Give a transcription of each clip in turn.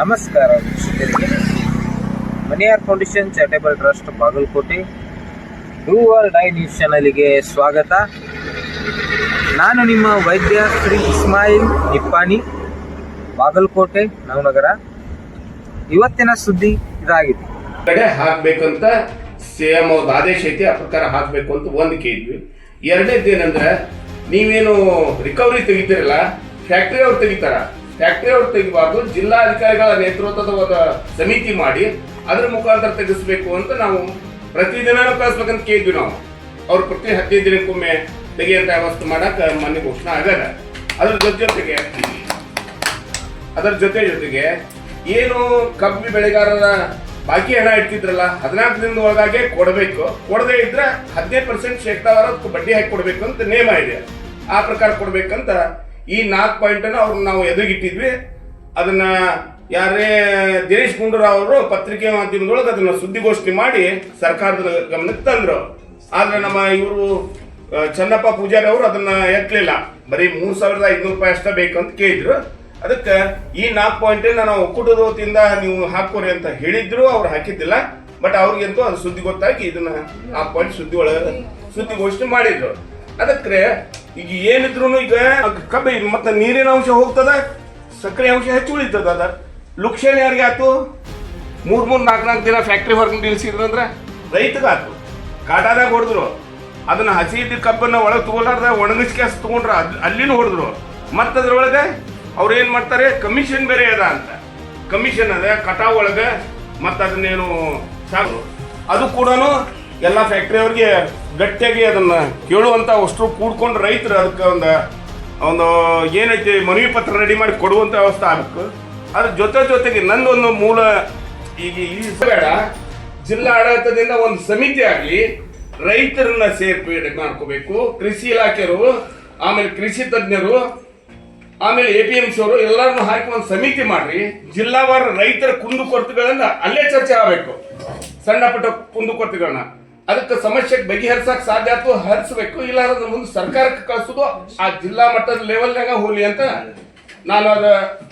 ನಮಸ್ಕಾರ Maniyar foundation charitable trust Bagalkote. Do or die news ಚಾನಲಿಗೆ ಸ್ವಾಗತ. ನಾನು ನಿಮ್ಮ ವೈದ್ಯ ಶ್ರೀ ಇಸ್ಮಾಯಿಲ್ ನಿಪ್ಪಾನಿ ಬಾಗಲಕೋಟೆ, ನವನಗರ. ಇವತ್ತಿನ ಸುದ್ದಿ ಇದಾಗಿದೆ. ಕಡೆ ಹಾಕ್ಬೇಕಂತ ಸಿಎಂ ಅವ್ರದ್ದು ಆದೇಶ ಐತಿ, ಆ ಪ್ರಕಾರ ಹಾಕಬೇಕು ಅಂತ ಒಂದು ಕೇಳಿದ್ವಿ ಎರಡನೇದು ಏನಂದ್ರೆ, ನೀವೇನು ರಿಕವರಿ ತೆಗಿತೀರಲ್ಲ ಫ್ಯಾಕ್ಟ್ರಿ ಅವ್ರು ತೆಗಿತಾರ. ಫ್ಯಾಕ್ಟ್ರಿ ಅವ್ರು ತೆಗಿಬಾರ್ದು, ಜಿಲ್ಲಾಧಿಕಾರಿಗಳ ನೇತೃತ್ವದ ಒಂದು ಸಮಿತಿ ಮಾಡಿ, ಅದ್ರ ಮುಖಾಂತರ ತೆಗೆಸಬೇಕು ಅಂತ ನಾವು ಪ್ರತಿದಿನ ಕಳಿಸ್ಬೇಕಂತ ಕೇಳಿದ್ವಿ ನಾವು. ಅವ್ರು ಪ್ರತಿ ಹದಿನೈದು ದಿನಕ್ಕೊಮ್ಮೆ ತೆಗೆಯಂತ ವ್ಯವಸ್ಥೆ ಮಾಡಕ್ ಮೊನ್ನೆ ಘೋಷಣೆ ಆಗದ ಅದ್ರ ಜೊತೆ ಜೊತೆಗೆ, ಅದರ ಜೊತೆ ಜೊತೆಗೆ ಏನು ಕಬ್ಬಿ ಬೆಳೆಗಾರರ ಬಾಕಿ ಹಣ ಇಡ್ತಿದ್ರಲ್ಲ, ಹದಿನಾಲ್ಕು ದಿನದ ಒಳಗಾಗೆ ಕೊಡಬೇಕು. ಕೊಡದೇ ಇದ್ರೆ ಹದಿನೈದು ಪರ್ಸೆಂಟ್ ಶೇಕಡಾವಾರ ಬಡ್ಡಿ ಹಾಕಿ ಕೊಡಬೇಕು ಅಂತ ನೇಮ ಇದೆ. ಆ ಪ್ರಕಾರ ಕೊಡ್ಬೇಕಂತ ಈ ನಾಲ್ಕು ಪಾಯಿಂಟ್ ಅನ್ನ ಅವ್ರನ್ನ ನಾವು ಎದುರಿಗಿಟ್ಟಿದ್ವಿ ಅದನ್ನ ಯಾರೇ ದಿನೇಶ್ ಗುಂಡೂರಾವ್ ಅವರು ಪತ್ರಿಕೆ ಮಾಧ್ಯಮದೊಳಗೆ ಅದನ್ನ ಸುದ್ದಿಗೋಷ್ಠಿ ಮಾಡಿ ಸರ್ಕಾರದ ಗಮನಕ್ಕೆ ತಂದ್ರು. ಆದ್ರೆ ನಮ್ಮ ಇವರು ಚನ್ನಪ್ಪ ಪೂಜಾರಿ ಅವರು ಅದನ್ನ ಎತ್ತಲಿಲ್ಲ. ಬರೀ ಮೂರ್ ಸಾವಿರದ ಐದುನೂರು ರೂಪಾಯಿ ಅಷ್ಟೇ ಬೇಕು ಅಂತ ಕೇಳಿದ್ರು. ಅದಕ್ಕೆ ಈ ನಾಲ್ಕು ಪಾಯಿಂಟ್ ನಾವು ಒಕ್ಕೂಟದ ವತಿಯಿಂದ ನೀವು ಹಾಕೋರಿ ಅಂತ ಹೇಳಿದ್ರು, ಅವ್ರು ಹಾಕಿದ್ದಿಲ್ಲ. ಬಟ್ ಅವ್ರಿಗಂತೂ ಅದು ಸುದ್ದಿ ಗೊತ್ತಾಗಿ ಇದನ್ನ ನಾಲ್ಕು ಪಾಯಿಂಟ್ ಸುದ್ದಿ ಒಳಗೆ ಸುದ್ದಿಗೋಷ್ಠಿ ಮಾಡಿದ್ರು. ಅದಕ್ಕೆ ಈಗ ಏನಿದ್ರು ಈಗ ಕಬ್ಬಿ ಮತ್ತೆ ನೀರಿನ ಅಂಶ ಹೋಗ್ತದ, ಸಕ್ಕರೆ ಅಂಶ ಹೆಚ್ಚು ಉಳಿತದ ಅದ. ಲುಕ್ಷಣ ಯಾರಿಗೆ ಆಯ್ತು ಮೂರ್ ಮೂರ್ ನಾಲ್ಕು ನಾಲ್ಕು ದಿನ ಫ್ಯಾಕ್ಟ್ರಿ ಹೊರಗೆ ನಿಲ್ಸಿದ್ರಂದ್ರೆ ರೈತಗಾತು ಕಾಟಾದಾಗ ಹೊಡೆದ್ರು. ಅದನ್ನ ಹಸಿ ಇದ್ದ ಕಬ್ಬನ್ನ ಒಳಗೆ ತಗೊಳ್ಳಾರ್ದ ಒಣಗಿಸ್ಕೆಸ್ ತಗೊಂಡ್ರ ಅಲ್- ಅಲ್ಲಿನೂ ಹೊಡೆದ್ರು. ಮತ್ತೆ ಅದ್ರೊಳಗೆ ಅವ್ರು ಏನ್ ಮಾಡ್ತಾರೆ? ಕಮಿಷನ್ ಬೇರೆ ಅದ ಅಂತ. ಕಮಿಷನ್ ಅದ, ಕಟಾವ್ ಒಳಗೆ, ಮತ್ತೆ ಅದನ್ನೇನು ಸಾಕು ಅದು ಕೂಡ ಎಲ್ಲ ಫ್ಯಾಕ್ಟ್ರಿ ಅವ್ರಿಗೆ ಗಟ್ಟಿಯಾಗಿ ಅದನ್ನ ಕೇಳುವಂತ ಅಷ್ಟು ಕೂಡ್ಕೊಂಡು ರೈತರು ಅದಕ್ಕೆ ಒಂದು ಒಂದು ಏನೈತಿ ಮನವಿ ಪತ್ರ ರೆಡಿ ಮಾಡಿ ಕೊಡುವಂತ ವ್ಯವಸ್ಥೆ ಆಗಬೇಕು. ಅದ್ರ ಜೊತೆ ಜೊತೆಗೆ ನಂದೊಂದು ಮೂಲ ಈಗ ಈ ಬೇಡ, ಜಿಲ್ಲಾ ಆಡಳಿತದಿಂದ ಒಂದು ಸಮಿತಿ ಆಗಲಿ ರೈತರನ್ನ ಸೇರ್ಪಡೆ ಮಾಡ್ಕೋಬೇಕು. ಕೃಷಿ ಇಲಾಖೆಯವರು, ಆಮೇಲೆ ಕೃಷಿ ತಜ್ಞರು, ಆಮೇಲೆ ಎ ಪಿ ಎಂ ಸಿ ಅವರು ಎಲ್ಲರನ್ನು ಹಾಕಿ ಒಂದು ಸಮಿತಿ ಮಾಡಿ ಜಿಲ್ಲಾವಾರ ರೈತರ ಕುಂದುಕೊರತೆಗಳನ್ನ ಅಲ್ಲೇ ಚರ್ಚೆ ಆಗಬೇಕು. ಸಣ್ಣ ಪುಟ್ಟ ಕುಂದುಕೊರತೆಗಳನ್ನ ಅದಕ್ಕೆ ಸಮಸ್ಯೆಗೆ ಬಗೆಹರಿಸಕ್ ಸಾಧ್ಯ ಆಯ್ತು ಹರಿಸಬೇಕು ಇಲ್ಲ ಮುಂದೆ ಸರ್ಕಾರಕ್ಕೆ ಕಳಿಸೋದು ಆ ಜಿಲ್ಲಾ ಮಟ್ಟದ ಲೆವೆಲ್ನಾಗ ಹೋಲಿ ಅಂತ ನಾನು ಅದ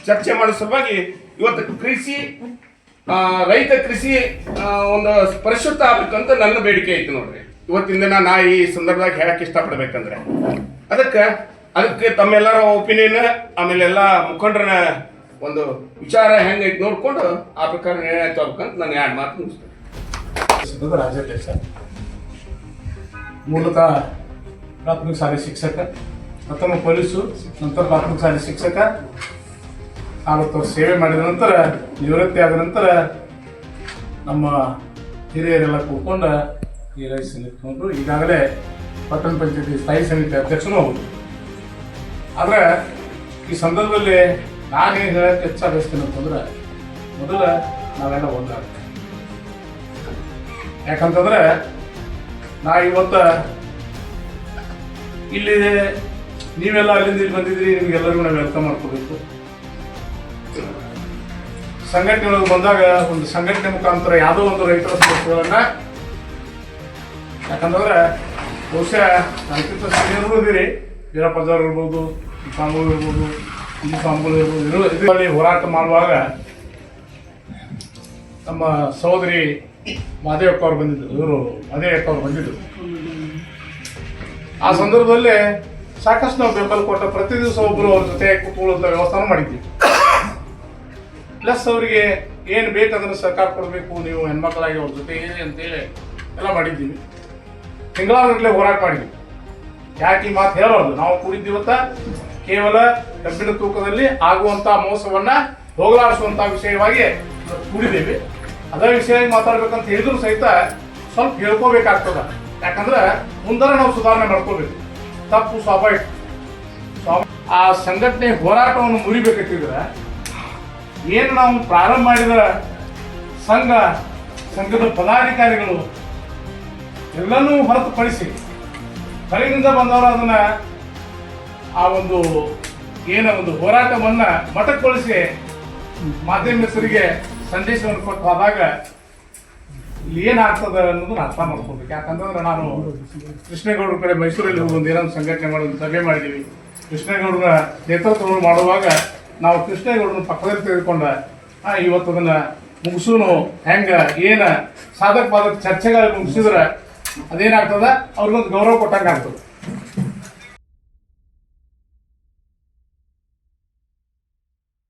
ಚರ್ಚೆ ಮಾಡೋ ಸಲುವಾಗಿ ಇವತ್ತು ಕೃಷಿ ರೈತ ಕೃಷಿ ಒಂದು ಪರಿಶುದ್ಧ ಆಗ್ಬೇಕಂತ ನನ್ನ ಬೇಡಿಕೆ ಐತಿ ನೋಡ್ರಿ. ಇವತ್ತಿನ ದಿನ ನಾ ಈ ಸಂದರ್ಭದಾಗ ಹೇಳಕ್ ಇಷ್ಟಪಡ್ಬೇಕಂದ್ರೆ. ಅದಕ್ಕೆ ಅದಕ್ಕೆ ತಮ್ಮೆಲ್ಲರ ಒಪಿನಿಯನ್, ಆಮೇಲೆ ಎಲ್ಲ ಮುಖಂಡ್ರನ ಒಂದು ವಿಚಾರ ಹೆಂಗೈತೆ ನೋಡ್ಕೊಂಡು ಆ ಪ್ರಕಾರ ನಿರ್ಣಯ ತಗೋಬೇಕಂತ ನಾನು ಎರಡು ಮಾತು ಮುಗಿಸ್ತೇನೆ. ಸಿದ್ಧದ ರಾಜ್ಯಾಧ್ಯಕ್ಷ ಮೂಲತಃ ಪ್ರಾಥಮಿಕ ಶಾಲೆ ಶಿಕ್ಷಕ ಪ್ರಥಮ ಪೊಲೀಸು, ನಂತರ ಪ್ರಾಥಮಿಕ ಶಾಲೆ ಶಿಕ್ಷಕ. ನಾಲ್ಕು ವರ್ಷ ಸೇವೆ ಮಾಡಿದ ನಂತರ, ನಿವೃತ್ತಿ ಆದ ನಂತರ ನಮ್ಮ ಹಿರಿಯರೆಲ್ಲ ಕೂತ್ಕೊಂಡು ಈ ರೈಸ್ ಸಮಿತಿಕೊಂಡು ಈಗಾಗಲೇ ಪಟ್ಟಣ ಪಂಚಾಯತಿ ಸ್ಥಾಯಿ ಸಮಿತಿ ಅಧ್ಯಕ್ಷನೂ ಹೌದು. ಆದರೆ ಈ ಸಂದರ್ಭದಲ್ಲಿ ನಾನೇನು ಹೇಳಕ್ಕೆ ಹೆಚ್ಚಾಗಿಸ್ತೇನೆ ಅಂತಂದ್ರೆ, ಮೊದಲ ನಾವೆಲ್ಲ ಒಂದಾಗ್ತೇವೆ. ಯಾಕಂತಂದ್ರೆ, ನಾ ಇವತ್ತು ಇಲ್ಲಿ ನೀವೆಲ್ಲ ಅಲ್ಲಿಂದ ಇಲ್ಲಿ ಬಂದಿದ್ರಿ ನಿಮ್ಗೆಲ್ಲರಿಗೂ ನಾವು ವೆಲ್ಕಮ್ ಮಾಡ್ಕೋಬೇಕು. ಸಂಘಟನೆ ಒಳಗೆ ಬಂದಾಗ ಒಂದು ಸಂಘಟನೆ ಮುಖಾಂತರ ಯಾವುದೋ ಒಂದು ರೈತರ ಸಮಸ್ಯೆಗಳನ್ನ, ಯಾಕಂತಂದ್ರೆ ಬಹುಶಃ ನನಗಿಂತ ಸೀನಿಯರ್ಗಳು ಇದೀರಿ ವೀರಪ್ಪಜಾರ್ ಇರ್ಬೋದು ಸ್ವಾಮಿಗಳು ಇರ್ಬೋದು ಇಲ್ಲಿ ಸ್ವಾಮಿಗಳು ಇರ್ಬೋದು ಇರೋ- ಇದರಲ್ಲಿ ಹೋರಾಟ ಮಾಡುವಾಗ ನಮ್ಮ ಸಹೋದರಿ ಮಾದೇವಕ್ಕ ಅವ್ರು ಬಂದಿದ್ದರು ಇವರು ಮಾದೇವಪ್ಪ ಅವ್ರು ಬಂದಿದ್ದರು ಆ ಸಂದರ್ಭದಲ್ಲಿ ಸಾಕಷ್ಟು ನಾವು ಬೆಂಬಲ ಕೊಟ್ಟ ಪ್ರತಿ ದಿವಸ ಒಬ್ಬರು ಅವ್ರ ಜೊತೆ ಕೂತ್ಕೊಳ್ಳುವಂತ ವ್ಯವಸ್ಥಾನ ಮಾಡಿದ್ವಿ. ಪ್ಲಸ್ ಅವರಿಗೆ ಏನು ಬೇಕಂದ್ರೆ ಸರ್ಕಾರ ಕೊಡಬೇಕು, ನೀವು ಹೆಣ್ಮಕ್ಳಾಗಿ ಅವ್ರ ಜೊತೆ ಹೇಳಿ ಅಂತೇಳಿ ಎಲ್ಲ ಮಾಡಿದ್ದೀವಿ ತಿಂಗಳಾಗಲೇ ಹೋರಾಟ ಮಾಡಿದ್ವಿ. ಯಾಕೆ ಈ ಮಾತು ಹೇಳೋದು? ನಾವು ಕೂಡಿದ್ದೀವತ್ತ ಕೇವಲ ಕಬ್ಬಿಣ ತೂಕದಲ್ಲಿ ಆಗುವಂಥ ಮೋಸವನ್ನು ಹೋಗಲಾಡಿಸುವಂಥ ವಿಷಯವಾಗಿ ಕೂಡಿದ್ದೀವಿ. ಅದೇ ವಿಷಯ ಮಾತಾಡ್ಬೇಕಂತ ಹೇಳಿದ್ರು ಸಹಿತ ಸ್ವಲ್ಪ ಹೇಳ್ಕೋಬೇಕಾಗ್ತದ. ಯಾಕಂದ್ರೆ ಮುಂದರ ನಾವು ಸುಧಾರಣೆ ಮಾಡ್ಕೋಬೇಕು. ತಪ್ಪು ಸ್ವಾಭಾವಿಕ. ಆ ಸಂಘಟನೆ ಹೋರಾಟವನ್ನು ಮುರಿಬೇಕಂತಿದ್ರೆ ಏನು ನಾವು ಪ್ರಾರಂಭ ಮಾಡಿದ ಸಂಘ, ಸಂಘದ ಪದಾಧಿಕಾರಿಗಳು ಎಲ್ಲನೂ ಹೊರತುಪಡಿಸಿ ಹೊರಗಿನಿಂದ ಬಂದವರು ಅದನ್ನ ಆ ಒಂದು ಏನ ಒಂದು ಹೋರಾಟವನ್ನ ಮಟಕ್ಗೊಳಿಸಿ ಹೆಸರಿಗೆ ಸಂದೇಶವನ್ನು ಕೊಟ್ಟು ಹೋದಾಗ ಏನಾಗ್ತದೆ ಅನ್ನೋದನ್ನ ಅರ್ಥ ಮಾಡ್ಕೋಬೇಕು ಯಾಕಂತಂದ್ರೆ ನಾನು ಕೃಷ್ಣೇಗೌಡರ ಕಡೆ ಮೈಸೂರಲ್ಲಿ ಹೋಗಿ ಒಂದು ಏನೋ ಸಂಘಟನೆ ಮಾಡಿ ಒಂದು ಸಭೆ ಮಾಡಿದ್ದೀವಿ ಕೃಷ್ಣೇಗೌಡರ ನೇತೃತ್ವವನ್ನು ಮಾಡುವಾಗ ನಾವು ಕೃಷ್ಣೇಗೌಡರನ್ನ ಪಕ್ಕದಲ್ಲಿ ತೆಗೆದುಕೊಂಡ ಇವತ್ತು ಅದನ್ನ ಮುಗಿಸೂನು ಹೆಂಗ, ಏನ ಸಾಧಕ ಬಾಧಕ ಚರ್ಚೆಗಳು ಮುಗಿಸಿದ್ರೆ ಅದೇನಾಗ್ತದ? ಅವ್ರಿಗೊಂದು ಗೌರವ ಕೊಟ್ಟಂಗೆ ಆಗ್ತದೆ